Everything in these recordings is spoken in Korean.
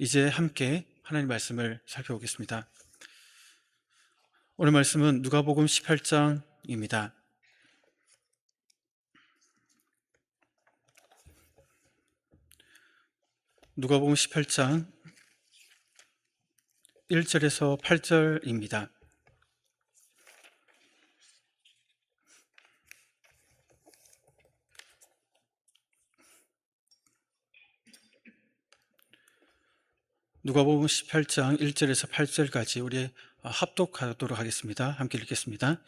이제 함께 하나님 말씀을 살펴보겠습니다. 오늘 말씀은 누가복음 18장입니다. 누가복음 18장 1절에서 8절입니다. 누가복음 18장 1절에서 8절까지 우리 합독하도록 하겠습니다. 함께 읽겠습니다.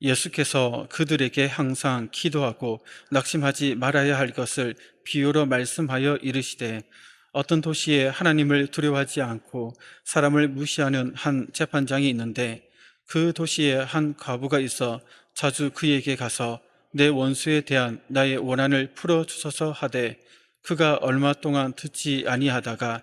예수께서 그들에게 항상 기도하고 낙심하지 말아야 할 것을 비유로 말씀하여 이르시되 어떤 도시에 하나님을 두려워하지 않고 사람을 무시하는 한 재판장이 있는데 그 도시에 한 과부가 있어 자주 그에게 가서 내 원수에 대한 나의 원한을 풀어 주소서 하되 그가 얼마 동안 듣지 아니하다가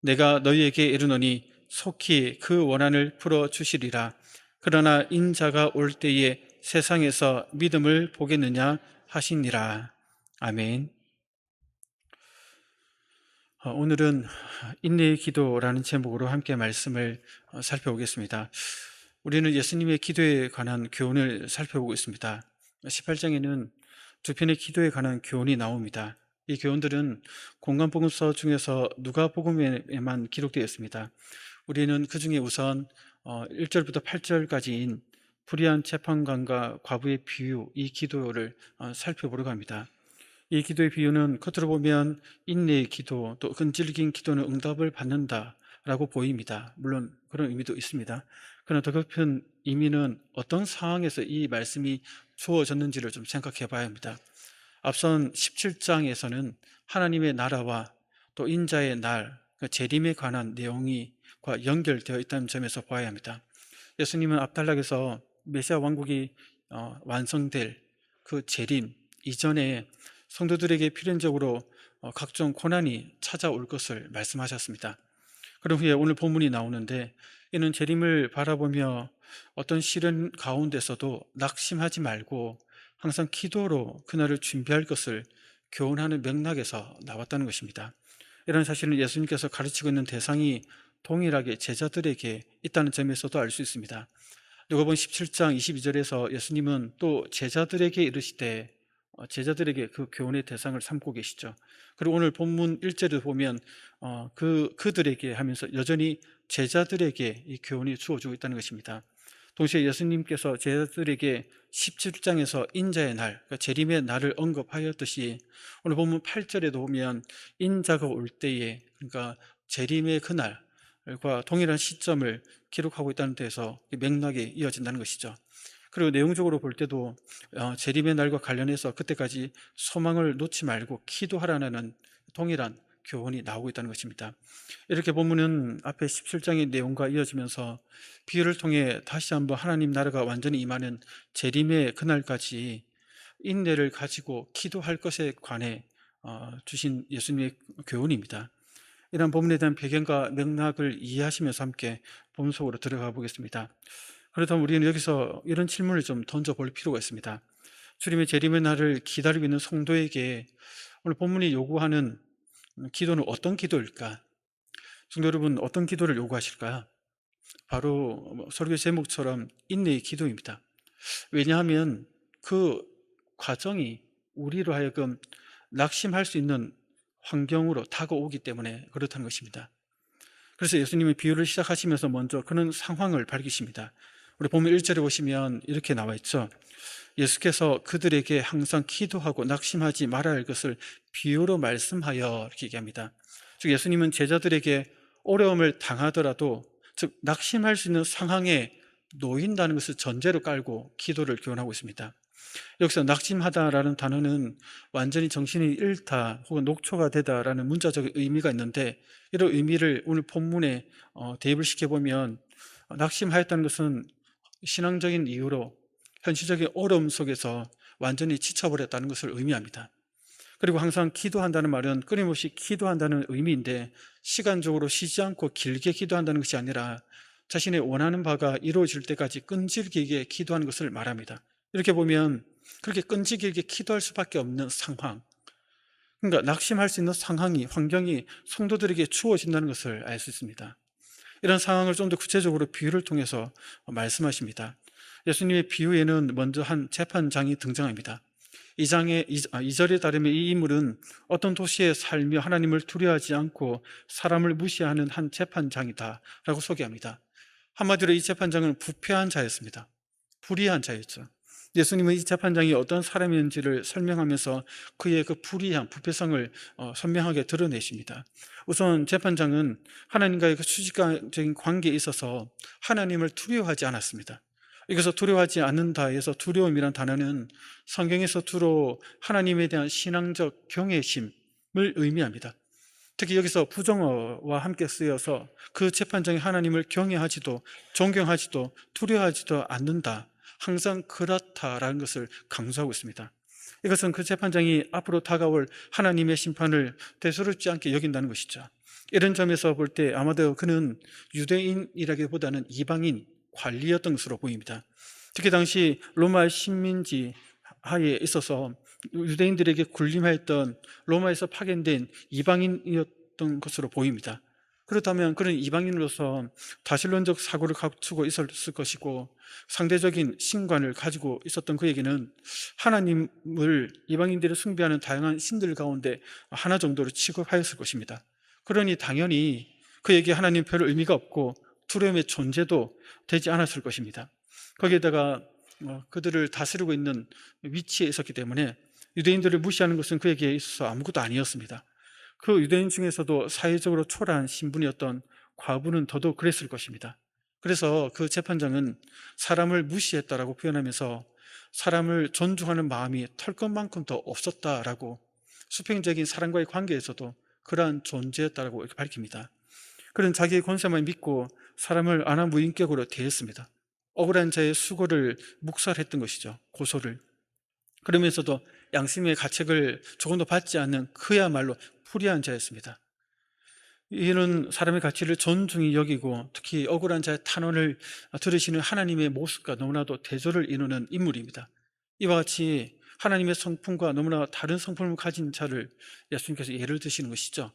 내가 너희에게 이르노니 속히 그 원한을 풀어 주시리라. 그러나 인자가 올 때에 세상에서 믿음을 보겠느냐 하시니라. 아멘. 어, 오늘은 인내의 기도라는 제목으로 함께 말씀을 어, 살펴보겠습니다. 우리는 예수님의 기도에 관한 교훈을 살펴보고 있습니다. 18장에는 두 편의 기도에 관한 교훈이 나옵니다. 이 교훈들은 공간복음서 중에서 누가복음에만 기록되어 있습니다. 우리는 그 중에 우선 1절부터 어, 8절까지인 불의한 재판관과 과부의 비유, 이 기도를 어, 살펴보려고 합니다. 이 기도의 비유는 겉으로 보면 인내의 기도, 또 끈질긴 기도는 응답을 받는다 라고 보입니다. 물론 그런 의미도 있습니다. 그러나 더 깊은 의미는 어떤 상황에서 이 말씀이 주어졌는지를 좀 생각해 봐야 합니다. 앞선 17장에서는 하나님의 나라와 또 인자의 날, 그 재림에 관한 내용이 연결되어 있다는 점에서 봐야 합니다. 예수님은 앞달락에서 메시아 왕국이 어, 완성될 그 재림 이전에 성도들에게 필연적으로 어, 각종 고난이 찾아올 것을 말씀하셨습니다. 그런 후에 오늘 본문이 나오는데 이는 재림을 바라보며 어떤 시련 가운데서도 낙심하지 말고 항상 기도로 그날을 준비할 것을 교훈하는 맥락에서 나왔다는 것입니다. 이런 사실은 예수님께서 가르치고 있는 대상이 동일하게 제자들에게 있다는 점에서도 알 수 있습니다. 누가복음 17장 22절에서 예수님은 또 제자들에게 이르시되 어, 제자들에게 그 교훈의 대상을 삼고 계시죠. 그리고 오늘 본문 1절을 보면 어, 그 그들에게 하면서 여전히 제자들에게 이 교훈이 주어지고 있다는 것입니다. 동시에 예수님께서 제자들에게 17장에서 인자의 날, 그러니까 재림의 날을 언급하였듯이 오늘 보면 8절에도 보면 인자가 올 때에 그러니까 재림의 그날과 동일한 시점을 기록하고 있다는 데서 맥락이 이어진다는 것이죠. 그리고 내용적으로 볼 때도 어, 재림의 날과 관련해서 그때까지 소망을 놓지 말고 기도하라는 동일한 교훈이 나오고 있다는 것입니다. 이렇게 보면은 앞에 17장의 내용과 이어지면서 비유를 통해 다시 한번 하나님 나라가 완전히 임하는 재림의 그날까지 인내를 가지고 기도할 것에 관해 어, 주신 예수님의 교훈입니다. 이런 본문에 대한 배경과 맥락을 이해하시면서 함께 본문 속으로 들어가 보겠습니다. 그렇다면 우리는 여기서 이런 질문을 좀 던져볼 필요가 있습니다. 주님의 재림의 날을 기다리고 있는 성도에게 오늘 본문이 요구하는 기도는 어떤 기도일까? 성도 여러분, 어떤 기도를 요구하실까요? 바로 뭐 설교 제목처럼 인내의 기도입니다. 왜냐하면 그 과정이 우리로 하여금 낙심할 수 있는 환경으로 다가오기 때문에 그렇다는 것입니다. 그래서 예수님이 비유를 시작하시면서 먼저 그런 상황을 밝히십니다. 우리 보면 1절에 보시면 이렇게 나와 있죠. 예수께서 그들에게 항상 기도하고 낙심하지 말아야 할 것을 비유로 말씀하여 이렇게 얘기합니다. 즉 예수님은 제자들에게 어려움을 당하더라도 즉 낙심할 수 있는 상황에 놓인다는 것을 전제로 깔고 기도를 교훈하고 있습니다. 여기서 낙심하다라는 단어는 완전히 정신이 잃다 혹은 녹초가 되다라는 문자적 의미가 있는데 이런 의미를 오늘 본문에 어, 대입을 시켜보면 어, 낙심하였다는 것은 신앙적인 이유로 현실적인 어려움 속에서 완전히 지쳐버렸다는 것을 의미합니다. 그리고 항상 기도한다는 말은 끊임없이 기도한다는 의미인데 시간적으로 쉬지 않고 길게 기도한다는 것이 아니라 자신의 원하는 바가 이루어질 때까지 끈질기게 기도하는 것을 말합니다. 이렇게 보면 그렇게 끈질기게 기도할 수밖에 없는 상황. 그러니까 낙심할 수 있는 상황이, 환경이 성도들에게 주어진다는 것을 알 수 있습니다. 이런 상황을 좀 더 구체적으로 비유를 통해서 말씀하십니다. 예수님의 비유에는 먼저 한 재판장이 등장합니다. 이 장의 아, 이 절에 따르면 이 인물은 어떤 도시에 살며 하나님을 두려워하지 않고 사람을 무시하는 한 재판장이다라고 소개합니다. 한마디로 이 재판장은 부패한 자였습니다. 불의한 자였죠. 예수님은 이 재판장이 어떤 사람인지를 설명하면서 그의 그 불의한 부패성을 어, 선명하게 드러내십니다. 우선 재판장은 하나님과의 그 수직적인 관계에 있어서 하나님을 두려워하지 않았습니다. 여기서 두려워하지 않는다에서 두려움이란 단어는 성경에서 주로 하나님에 대한 신앙적 경외심을 의미합니다. 특히 여기서 부정어와 함께 쓰여서 그 재판장이 하나님을 경외하지도 존경하지도 두려워하지도 않는다. 항상 그렇다라는 것을 강조하고 있습니다. 이것은 그 재판장이 앞으로 다가올 하나님의 심판을 대수롭지 않게 여긴다는 것이죠. 이런 점에서 볼 때 아마도 그는 유대인이라기보다는 이방인, 관리였던 것으로 보입니다. 특히 당시 로마 식민지 하에 있어서 유대인들에게 군림하였던 로마에서 파견된 이방인이었던 것으로 보입니다. 그렇다면 그런 이방인으로서 다신론적 사고를 갖추고 있었을 것이고 상대적인 신관을 가지고 있었던 그에게는 하나님을 이방인들이 숭배하는 다양한 신들 가운데 하나 정도로 취급하였을 것입니다. 그러니 당연히 그에게 하나님 별 의미가 없고 두려움의 존재도 되지 않았을 것입니다. 거기에다가 어, 그들을 다스리고 있는 위치에 있었기 때문에 유대인들을 무시하는 것은 그에게 있어서 아무것도 아니었습니다. 그 유대인 중에서도 사회적으로 초라한 신분이었던 과부는 더더욱 그랬을 것입니다. 그래서 그 재판장은 사람을 무시했다라고 표현하면서 사람을 존중하는 마음이 털 것만큼 더 없었다라고 수평적인 사람과의 관계에서도 그러한 존재였다라고 이렇게 밝힙니다. 그는 자기의 권세만 믿고 사람을 안하무인격으로 대했습니다. 억울한 자의 수고를 묵살했던 것이죠. 고소를. 그러면서도 양심의 가책을 조금도 받지 않는 그야말로 불의한 자였습니다. 이는 사람의 가치를 존중히 여기고 특히 억울한 자의 탄원을 들으시는 하나님의 모습과 너무나도 대조를 이루는 인물입니다. 이와 같이 하나님의 성품과 너무나 다른 성품을 가진 자를 예수님께서 예를 드시는 것이죠.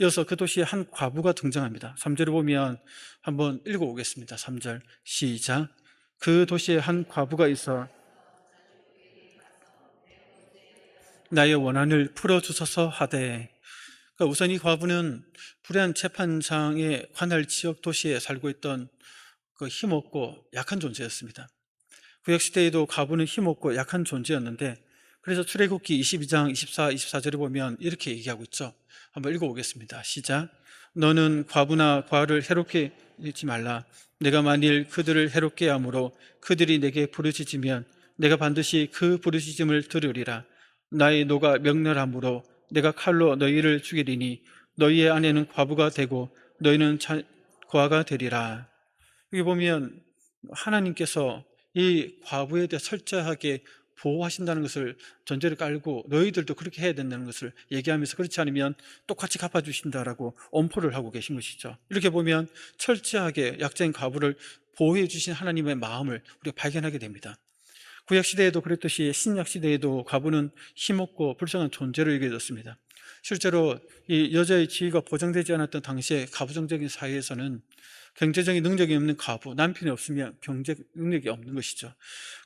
이어서 그 도시에 한 과부가 등장합니다. 3절을 보면 한번 읽어보겠습니다. 3절 시작. 그 도시에 한 과부가 있어 나의 원한을 풀어주소서 하되 그러니까 우선 이 과부는 불의한 재판장의 관할 지역 도시에 살고 있던 그 힘없고 약한 존재였습니다. 구약시대에도 과부는 힘없고 약한 존재였는데 그래서 출애굽기 22장 24, 24절에 보면 이렇게 얘기하고 있죠. 한번 읽어보겠습니다. 시작. 너는 과부나 과를 해롭게 읽지 말라. 내가 만일 그들을 해롭게 함으로 그들이 내게 부르짖으면 내가 반드시 그 부르짖음을 들으리라. 나의 노가 명렬함으로 내가 칼로 너희를 죽이리니 너희의 아내는 과부가 되고 너희는 자, 고아가 되리라. 여기 보면 하나님께서 이 과부에 대해 철저하게 보호하신다는 것을 전제를 깔고 너희들도 그렇게 해야 된다는 것을 얘기하면서 그렇지 않으면 똑같이 갚아주신다라고 엄포를 하고 계신 것이죠. 이렇게 보면 철저하게 약자인 과부를 보호해 주신 하나님의 마음을 우리가 발견하게 됩니다. 구약 시대에도 그랬듯이 신약 시대에도 과부는 힘없고 불쌍한 존재로 여겨졌습니다. 실제로 이 여자의 지위가 보장되지 않았던 당시에 가부장적인 사회에서는 경제적인 능력이 없는 과부, 남편이 없으면 경제 능력이 없는 것이죠.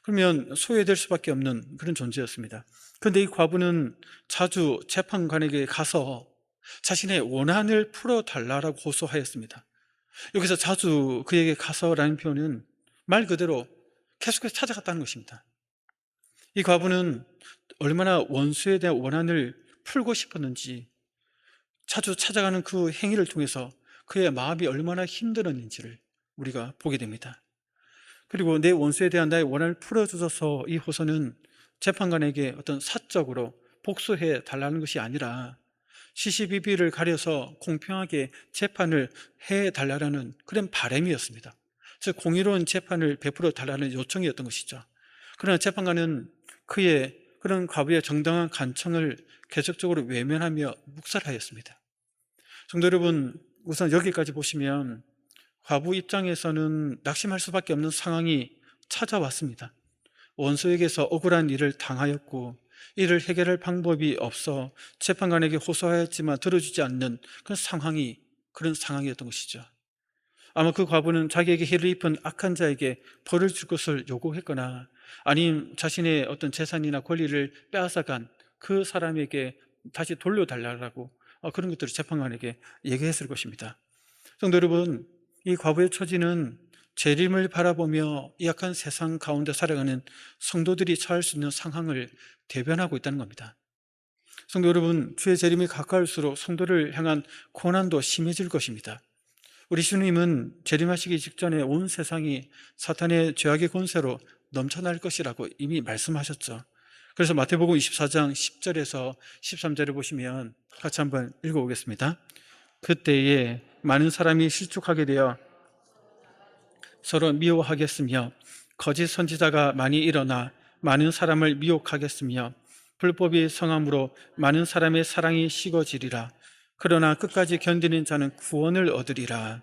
그러면 소외될 수밖에 없는 그런 존재였습니다. 그런데 이 과부는 자주 재판관에게 가서 자신의 원한을 풀어달라고 호소하였습니다. 여기서 자주 그에게 가서라는 표현은 말 그대로 계속해서 찾아갔다는 것입니다. 이 과부는 얼마나 원수에 대한 원한을 풀고 싶었는지 자주 찾아가는 그 행위를 통해서 그의 마음이 얼마나 힘들었는지를 우리가 보게 됩니다. 그리고 내 원수에 대한 나의 원한을 풀어주셔서 이 호소는 재판관에게 어떤 사적으로 복수해 달라는 것이 아니라 시시비비를 가려서 공평하게 재판을 해 달라는 그런 바람이었습니다. 즉 공의로운 재판을 베풀어 달라는 요청이었던 것이죠. 그러나 재판관은 그의 그런 과부의 정당한 간청을 계속적으로 외면하며 묵살하였습니다. 성도 여러분, 우선 여기까지 보시면 과부 입장에서는 낙심할 수밖에 없는 상황이 찾아왔습니다. 원수에게서 억울한 일을 당하였고 이를 해결할 방법이 없어 재판관에게 호소하였지만 들어주지 않는 그런 상황이 그런 상황이었던 것이죠. 아마 그 과부는 자기에게 해를 입은 악한 자에게 벌을 줄 것을 요구했거나 아님 자신의 어떤 재산이나 권리를 빼앗아간 그 사람에게 다시 돌려달라고 어, 그런 것들을 재판관에게 얘기했을 것입니다. 성도 여러분, 이 과부의 처지는 재림을 바라보며 이 약한 세상 가운데 살아가는 성도들이 처할 수 있는 상황을 대변하고 있다는 겁니다. 성도 여러분, 주의 재림이 가까울수록 성도를 향한 고난도 심해질 것입니다. 우리 주님은 재림하시기 직전에 온 세상이 사탄의 죄악의 권세로 넘쳐날 것이라고 이미 말씀하셨죠. 그래서 마태복음 24장 10절에서 13절을 보시면 같이 한번 읽어보겠습니다. 그때에 많은 사람이 실족하게 되어 서로 미워하겠으며 거짓 선지자가 많이 일어나 많은 사람을 미혹하겠으며 불법이 성함으로 많은 사람의 사랑이 식어지리라. 그러나 끝까지 견디는 자는 구원을 얻으리라.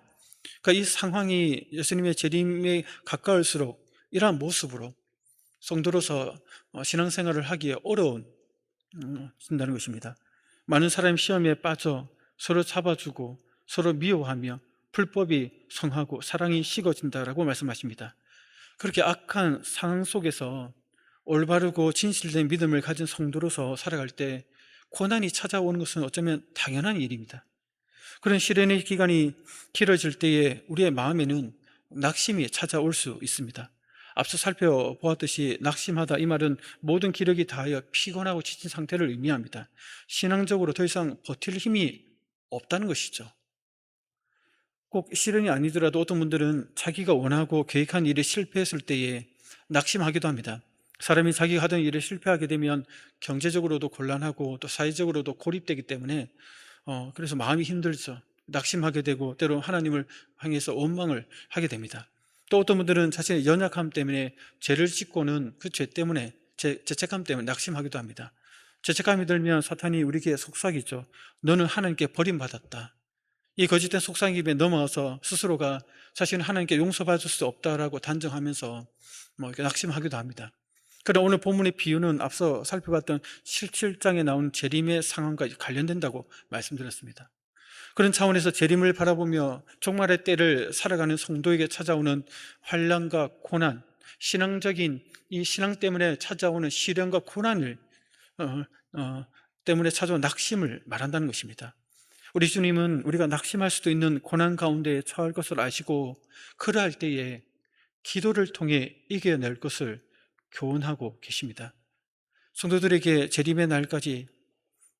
그러니까 이 상황이 예수님의 재림에 가까울수록 이러한 모습으로 성도로서 어, 신앙생활을 하기에 어려운 음, 다는 것입니다. 많은 사람이 시험에 빠져 서로 잡아주고 서로 미워하며 불법이 성하고 사랑이 식어진다라고 말씀하십니다. 그렇게 악한 상황 속에서 올바르고 진실된 믿음을 가진 성도로서 살아갈 때 고난이 찾아오는 것은 어쩌면 당연한 일입니다. 그런 시련의 기간이 길어질 때에 우리의 마음에는 낙심이 찾아올 수 있습니다. 앞서 살펴보았듯이 낙심하다 이 말은 모든 기력이 다하여 피곤하고 지친 상태를 의미합니다. 신앙적으로 더 이상 버틸 힘이 없다는 것이죠. 꼭 실현이 아니더라도 어떤 분들은 자기가 원하고 계획한 일이 실패했을 때에 낙심하기도 합니다. 사람이 자기가 하던 일에 실패하게 되면 경제적으로도 곤란하고 또 사회적으로도 고립되기 때문에 어, 그래서 마음이 힘들죠. 낙심하게 되고 때로 하나님을 향해서 원망을 하게 됩니다. 또 어떤 분들은 자신의 연약함 때문에 죄를 짓고는 그 죄 때문에 제, 죄책감 때문에 낙심하기도 합니다. 죄책감이 들면 사탄이 우리에게 속삭이죠. 너는 하나님께 버림받았다. 이 거짓된 속삭임에 넘어서 스스로가 자신은 하나님께 용서받을 수 없다라고 단정하면서 뭐 이렇게 낙심하기도 합니다. 그러나 오늘 본문의 비유는 앞서 살펴봤던 17장에 나온 재림의 상황과 관련된다고 말씀드렸습니다. 그런 차원에서 재림을 바라보며 종말의 때를 살아가는 성도에게 찾아오는 환란과 고난, 신앙적인 이 신앙 때문에 찾아오는 시련과 고난을 어, 어, 때문에 찾아온 낙심을 말한다는 것입니다. 우리 주님은 우리가 낙심할 수도 있는 고난 가운데 처할 것을 아시고 그러할 때에 기도를 통해 이겨낼 것을 교훈하고 계십니다. 성도들에게 재림의 날까지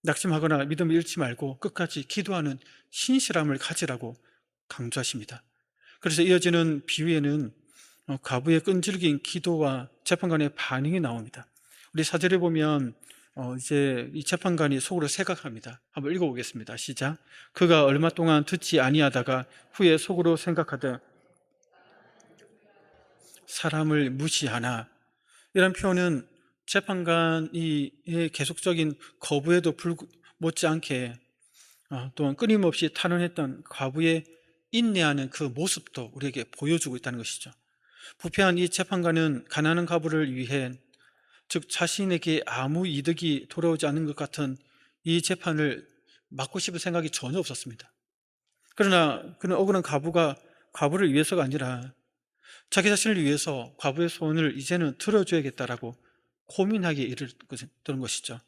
낙심하거나 믿음을 잃지 말고 끝까지 기도하는 신실함을 가지라고 강조하십니다. 그래서 이어지는 비유에는 어, 과부의 끈질긴 기도와 재판관의 반응이 나옵니다. 우리 사절에 보면 어, 이제 이 재판관이 속으로 생각합니다. 한번 읽어보겠습니다. 시작. 그가 얼마 동안 듣지 아니하다가 후에 속으로 생각하되 사람을 무시하나 이런 표현은 재판관이 계속적인 거부에도 불 못지않게 어, 또한 끊임없이 탄원했던 과부의 인내하는 그 모습도 우리에게 보여주고 있다는 것이죠. 부패한 이 재판관은 가난한 과부를 위해 즉 자신에게 아무 이득이 돌아오지 않는 것 같은 이 재판을 막고 싶을 생각이 전혀 없었습니다. 그러나 그는 억울한 과부가 과부를 위해서가 아니라 자기 자신을 위해서 과부의 소원을 이제는 들어줘야겠다라고 고민하기에 이르는 것이죠.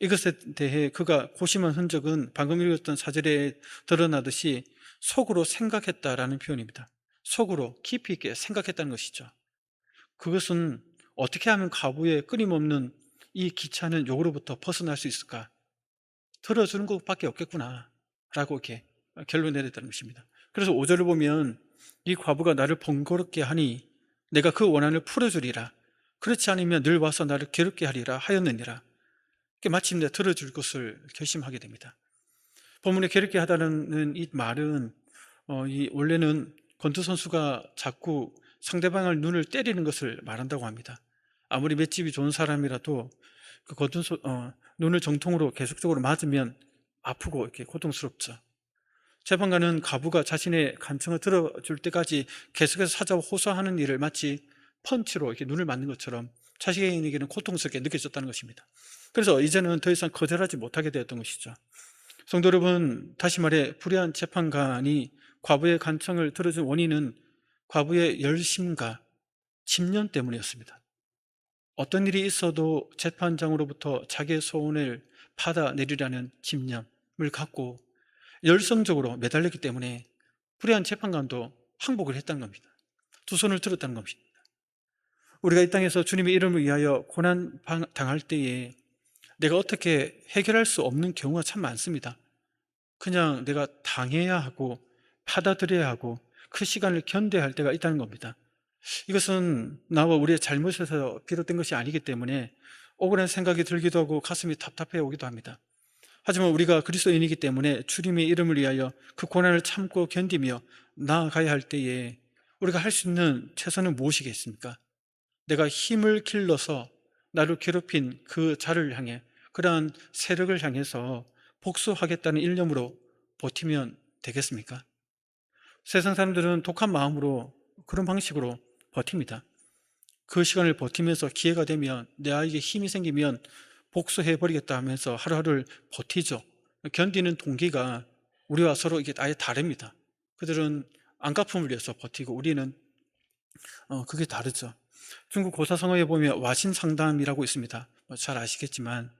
이것에 대해 그가 고심한 흔적은 방금 읽었던 사절에 드러나듯이 속으로 생각했다라는 표현입니다. 속으로 깊이 있게 생각했다는 것이죠. 그것은 어떻게 하면 가부의 끊임없는 이 귀찮은 욕으로부터 벗어날 수 있을까? 들어주는 것밖에 없겠구나. 라고 이렇게 결론 내렸다는 것입니다. 그래서 5절을 보면 이 과부가 나를 번거롭게 하니 내가 그 원한을 풀어주리라. 그렇지 않으면 늘 와서 나를 괴롭게 하리라 하였느니라. 마침내 들어줄 것을 결심하게 됩니다. 본문에 괴롭게 하다는 이 말은 어, 이 원래는 권투 선수가 자꾸 상대방을 눈을 때리는 것을 말한다고 합니다. 아무리 맷집이 좋은 사람이라도 그 권투 소- 어, 눈을 정통으로 계속적으로 맞으면 아프고 이렇게 고통스럽죠. 재판관은 가부가 자신의 간청을 들어줄 때까지 계속해서 찾아와 호소하는 일을 마치 펀치로 이렇게 눈을 맞는 것처럼 자신에게는 고통스럽게 느껴졌다는 것입니다. 그래서 이제는 더 이상 거절하지 못하게 되었던 것이죠. 성도 여러분, 다시 말해 불의한 재판관이 과부의 간청을 들어준 원인은 과부의 열심과 집념 때문이었습니다. 어떤 일이 있어도 재판장으로부터 자기의 소원을 받아내리라는 집념을 갖고 열성적으로 매달렸기 때문에 불의한 재판관도 항복을 했다는 겁니다. 두 손을 들었다는 겁니다. 우리가 이 땅에서 주님의 이름을 위하여 고난 방- 당할 때에 내가 어떻게 해결할 수 없는 경우가 참 많습니다. 그냥 내가 당해야 하고 받아들여야 하고 그 시간을 견뎌야 할 때가 있다는 겁니다. 이것은 나와 우리의 잘못에서 비롯된 것이 아니기 때문에 억울한 생각이 들기도 하고 가슴이 답답해 오기도 합니다. 하지만 우리가 그리스도인이기 때문에 주님의 이름을 위하여 그 고난을 참고 견디며 나아가야 할 때에 우리가 할 수 있는 최선은 무엇이겠습니까? 내가 힘을 길러서 나를 괴롭힌 그 자를 향해 그러한 세력을 향해서 복수하겠다는 일념으로 버티면 되겠습니까? 세상 사람들은 독한 마음으로 그런 방식으로 버팁니다. 그 시간을 버티면서 기회가 되면 내 아이에게 힘이 생기면 복수해버리겠다 하면서 하루하루를 버티죠. 견디는 동기가 우리와 서로 이게 아예 다릅니다. 그들은 안갚음을 위해서 버티고 우리는 어, 그게 다르죠. 중국 고사성어에 보면 와신상담이라고 있습니다. 뭐잘 아시겠지만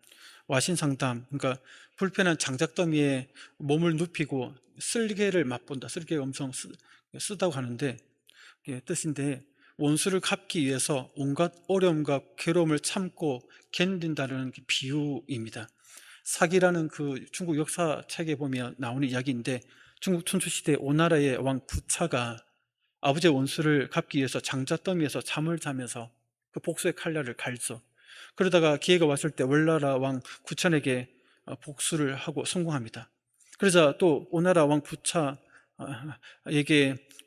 와신상담, 그러니까 불편한 장작더미에 몸을 눕히고 쓸개를 맛본다. 쓸개가 엄청 쓰, 쓰다고 하는데 예, 뜻인데 원수를 갚기 위해서 온갖 어려움과 괴로움을 참고 견딘다는 그 비유입니다. 사기라는 그 중국 역사책에 보면 나오는 이야기인데 중국 춘추시대 오나라의 왕 부차가 아버지의 원수를 갚기 위해서 장자더미에서 잠을 자면서 그 복수의 칼날을 갈죠. 그러다가 기회가 왔을 때 월나라 왕 구천에게 어, 복수를 하고 성공합니다. 그러자 또 오나라 왕 부차에게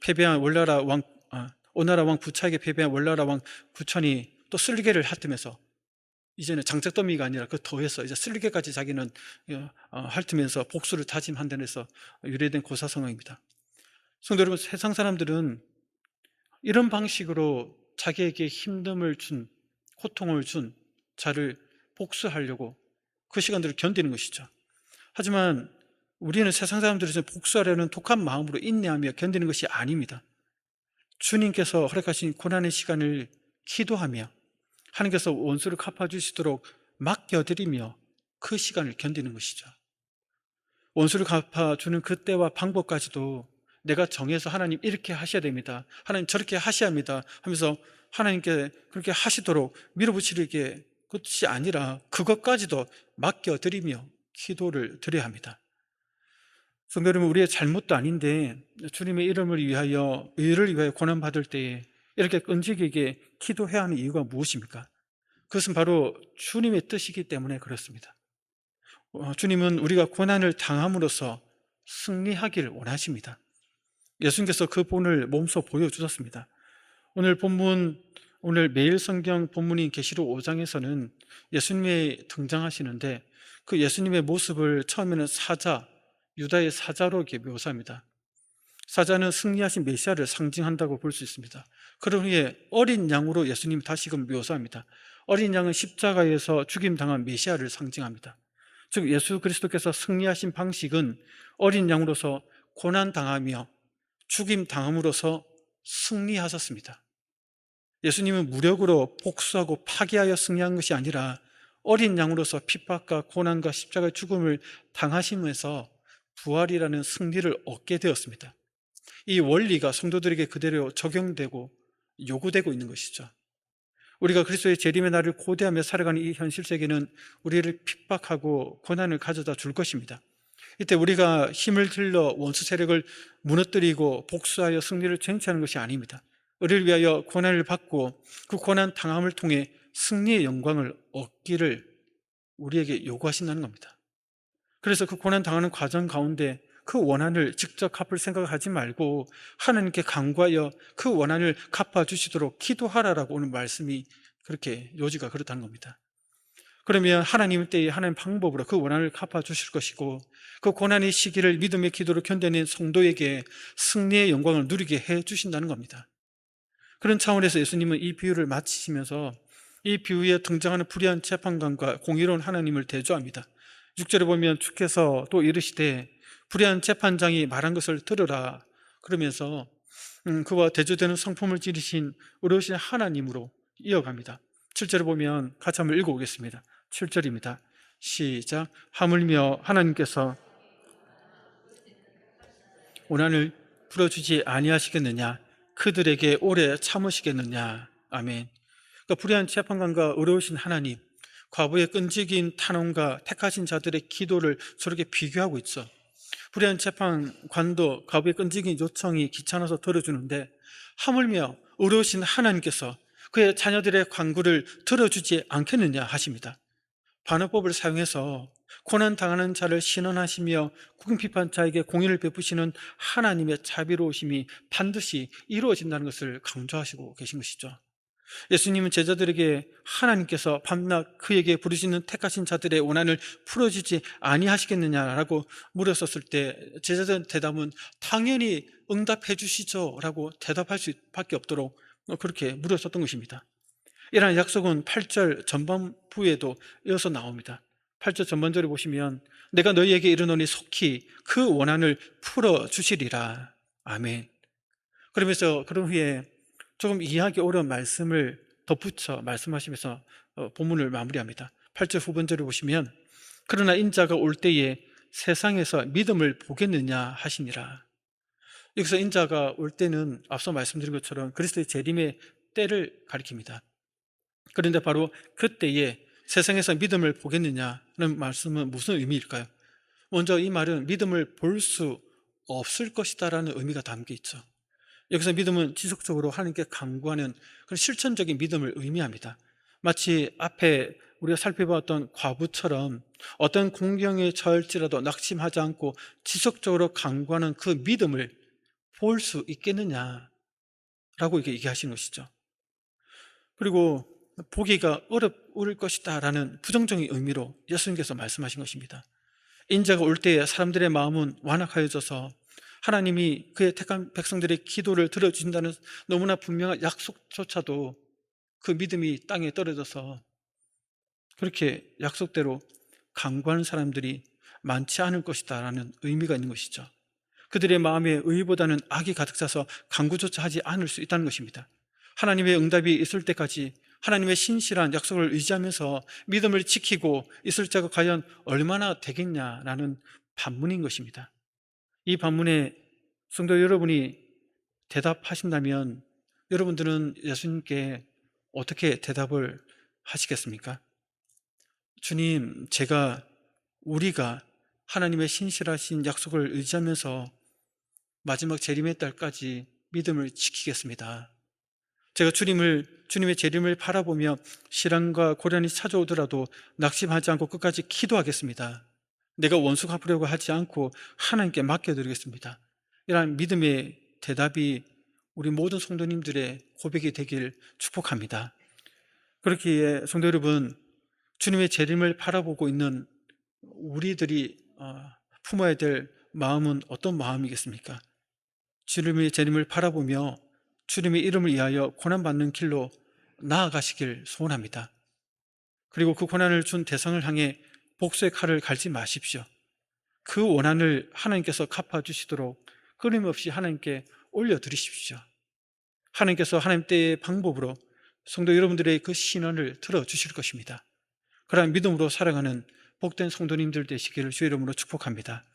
패배한 월나라 왕 아, 오나라 왕 부차에게 패배한 월나라 왕 구천이 또 쓸개를 핥으면서 이제는 장작더미가 아니라 그 더해서 이제 쓸개까지 자기는 어, 핥으면서 복수를 다짐한 데서 유래된 고사성어입니다. 성도 여러분, 세상 사람들은 이런 방식으로 자기에게 힘듦을 준, 고통을 준 자를 복수하려고 그 시간들을 견디는 것이죠. 하지만 우리는 세상 사람들이 복수하려는 독한 마음으로 인내하며 견디는 것이 아닙니다. 주님께서 허락하신 고난의 시간을 기도하며 하나님께서 원수를 갚아주시도록 맡겨드리며 그 시간을 견디는 것이죠. 원수를 갚아주는 그때와 방법까지도 내가 정해서 하나님 이렇게 하셔야 됩니다. 하나님 저렇게 하셔야 합니다. 하면서 하나님께 그렇게 하시도록 밀어붙이게 것이 아니라 그것까지도 맡겨드리며 기도를 드려야 합니다. 성도 여러분, 우리의 잘못도 아닌데 주님의 이름을 위하여, 의를 위하여 고난받을 때에 이렇게 끈질기게 기도해야 하는 이유가 무엇입니까? 그것은 바로 주님의 뜻이기 때문에 그렇습니다. 어, 주님은 우리가 고난을 당함으로써 승리하기를 원하십니다. 예수님께서 그 본을 몸소 보여주셨습니다. 오늘 본문, 오늘 매일 성경 본문인 계시록 5장에서는 예수님이 등장하시는데 그 예수님의 모습을 처음에는 사자, 유다의 사자로 묘사합니다. 사자는 승리하신 메시아를 상징한다고 볼 수 있습니다. 그런 후에 어린 양으로 예수님 다시금 묘사합니다. 어린 양은 십자가에서 죽임 당한 메시아를 상징합니다. 즉 예수 그리스도께서 승리하신 방식은 어린 양으로서 고난 당하며 죽임 당함으로써 승리하셨습니다. 예수님은 무력으로 복수하고 파괴하여 승리한 것이 아니라 어린 양으로서 핍박과 고난과 십자가의 죽음을 당하시면서 부활이라는 승리를 얻게 되었습니다. 이 원리가 성도들에게 그대로 적용되고 요구되고 있는 것이죠. 우리가 그리스도의 재림의 날을 고대하며 살아가는 이 현실 세계는 우리를 핍박하고 고난을 가져다 줄 것입니다. 이때 우리가 힘을 들러 원수 세력을 무너뜨리고 복수하여 승리를 쟁취하는 것이 아닙니다. 우리를 위하여 고난을 받고 그 고난 당함을 통해 승리의 영광을 얻기를 우리에게 요구하신다는 겁니다. 그래서 그 고난 당하는 과정 가운데 그 원한을 직접 갚을 생각하지 말고 하나님께 간구하여 그 원한을 갚아 주시도록 기도하라라고 오는 말씀이 그렇게 요지가 그렇다는 겁니다. 그러면 하나님 때에 하나님 방법으로 그 원한을 갚아 주실 것이고 그 고난의 시기를 믿음의 기도로 견뎌낸 성도에게 승리의 영광을 누리게 해 주신다는 겁니다. 그런 차원에서 예수님은 이 비유를 마치시면서 이 비유에 등장하는 불의한 재판관과 공의로운 하나님을 대조합니다. 6절에 보면 주께서 또 이르시되 불의한 재판장이 말한 것을 들으라 그러면서 음, 그와 대조되는 성품을 지르신 의로우신 하나님으로 이어갑니다. 7절에 보면 같이 한번 읽어보겠습니다. 7절입니다. 시작. 하물며 하나님께서 원한을 풀어주지 아니하시겠느냐? 그들에게 오래 참으시겠느냐? 아멘. 그러니까 불의한 재판관과 의로우신 하나님, 과부의 끈질긴 탄원과 택하신 자들의 기도를 저렇게 비교하고 있어. 불의한 재판관도 과부의 끈질긴 요청이 귀찮아서 들어주는데 하물며 의로우신 하나님께서 그의 자녀들의 관구를 들어주지 않겠느냐 하십니다. 반어법을 사용해서 고난 당하는 자를 신원하시며 궁핍한 자에게 공의를 베푸시는 하나님의 자비로우심이 반드시 이루어진다는 것을 강조하시고 계신 것이죠. 예수님은 제자들에게 하나님께서 밤낮 그에게 부르시는 택하신 자들의 원한을 풀어주지 아니하시겠느냐라고 물었었을 때 제자들 대답은 당연히 응답해 주시죠 라고 대답할 수밖에 없도록 그렇게 물었었던 것입니다. 이러한 약속은 8절 전반부에도 이어서 나옵니다. 8절 전반절에 보시면 내가 너희에게 이르노니 속히 그 원한을 풀어 주시리라. 아멘. 그러면서 그런 후에 조금 이해하기 어려운 말씀을 덧붙여 말씀하시면서 어, 본문을 마무리합니다. 8절 후반절에 보시면 그러나 인자가 올 때에 세상에서 믿음을 보겠느냐 하시니라. 여기서 인자가 올 때는 앞서 말씀드린 것처럼 그리스도의 재림의 때를 가리킵니다. 그런데 바로 그때에 세상에서 믿음을 보겠느냐는 말씀은 무슨 의미일까요? 먼저 이 말은 믿음을 볼 수 없을 것이다라는 의미가 담겨 있죠. 여기서 믿음은 지속적으로 하나님께 간구하는 그런 실천적인 믿음을 의미합니다. 마치 앞에 우리가 살펴봤던 과부처럼 어떤 공경에 처할지라도 낙심하지 않고 지속적으로 간구하는 그 믿음을 볼 수 있겠느냐라고 이렇게 얘기하시는 것이죠. 그리고 보기가 어려울 것이다 라는 부정적인 의미로 예수님께서 말씀하신 것입니다. 인자가 올 때에 사람들의 마음은 완악하여져서 하나님이 그의 택한 백성들의 기도를 들어주신다는 너무나 분명한 약속조차도 그 믿음이 땅에 떨어져서 그렇게 약속대로 강구하는 사람들이 많지 않을 것이다 라는 의미가 있는 것이죠. 그들의 마음에 의보다는 악이 가득 차서 강구조차 하지 않을 수 있다는 것입니다. 하나님의 응답이 있을 때까지 하나님의 신실한 약속을 의지하면서 믿음을 지키고 있을 자가 과연 얼마나 되겠냐라는 반문인 것입니다. 이 반문에 성도 여러분이 대답하신다면 여러분들은 예수님께 어떻게 대답을 하시겠습니까? 주님, 제가 우리가 하나님의 신실하신 약속을 의지하면서 마지막 재림의 딸까지 믿음을 지키겠습니다. 제가 주님을 주님의 재림을 바라보며 실랑과 고난이 찾아오더라도 낙심하지 않고 끝까지 기도하겠습니다. 내가 원수 갚으려고 하지 않고 하나님께 맡겨드리겠습니다. 이러한 믿음의 대답이 우리 모든 성도님들의 고백이 되길 축복합니다. 그렇기에 성도 여러분, 주님의 재림을 바라보고 있는 우리들이 어, 품어야 될 마음은 어떤 마음이겠습니까? 주님의 재림을 바라보며 주님의 이름을 위하여 고난받는 길로 나아가시길 소원합니다. 그리고 그 고난을 준 대상을 향해 복수의 칼을 갈지 마십시오. 그 원한을 하나님께서 갚아주시도록 끊임없이 하나님께 올려드리십시오. 하나님께서 하나님 때의 방법으로 성도 여러분들의 그 신원을 들어주실 것입니다. 그러한 믿음으로 살아가는 복된 성도님들 되시기를 주의 이름으로 축복합니다.